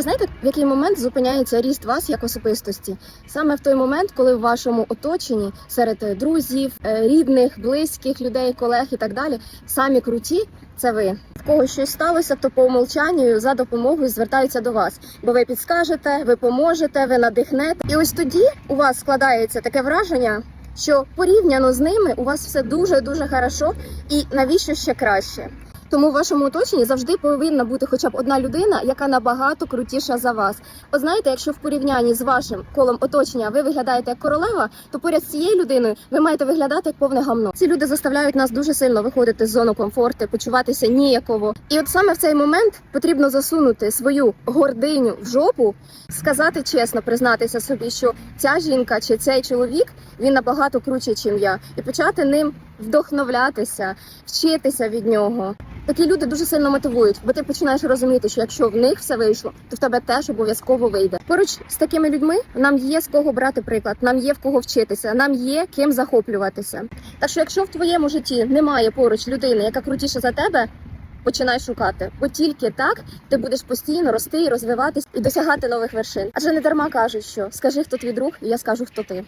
А знаєте, в який момент зупиняється ріст вас як особистості? Саме в той момент, коли в вашому оточенні серед е, друзів, е, рідних, близьких людей, колег і так далі, самі круті це ви. В кого щось сталося, то по умолчанню за допомогою звертаються до вас, бо ви підскажете, ви поможете, ви надихнете. І ось тоді у вас складається таке враження, що порівняно з ними у вас все дуже дуже хорошо, і навіщо ще краще. Тому в вашому оточенні завжди повинна бути хоча б одна людина, яка набагато крутіша за вас. От знаєте, якщо в порівнянні з вашим колом оточення ви виглядаєте як королева, то поряд з цією людиною ви маєте виглядати як повне гамно. Ці люди заставляють нас дуже сильно виходити з зону комфорту, почуватися ніяково. І от саме в цей момент потрібно засунути свою гординю в жопу, сказати чесно, признатися собі, що ця жінка чи цей чоловік він набагато круче, ніж я, і почати ним вдохновлятися, вчитися від нього. Такі люди дуже сильно мотивують, бо ти починаєш розуміти, що якщо в них все вийшло, то в тебе теж обов'язково вийде. Поруч з такими людьми нам є з кого брати приклад, нам є в кого вчитися, нам є ким захоплюватися. Так що, якщо в твоєму житті немає поруч людини, яка крутіша за тебе. Починай шукати, бо тільки так ти будеш постійно рости і розвиватись і досягати нових вершин. Адже не дарма кажуть, що скажи, хто твій друг, і я скажу, хто ти.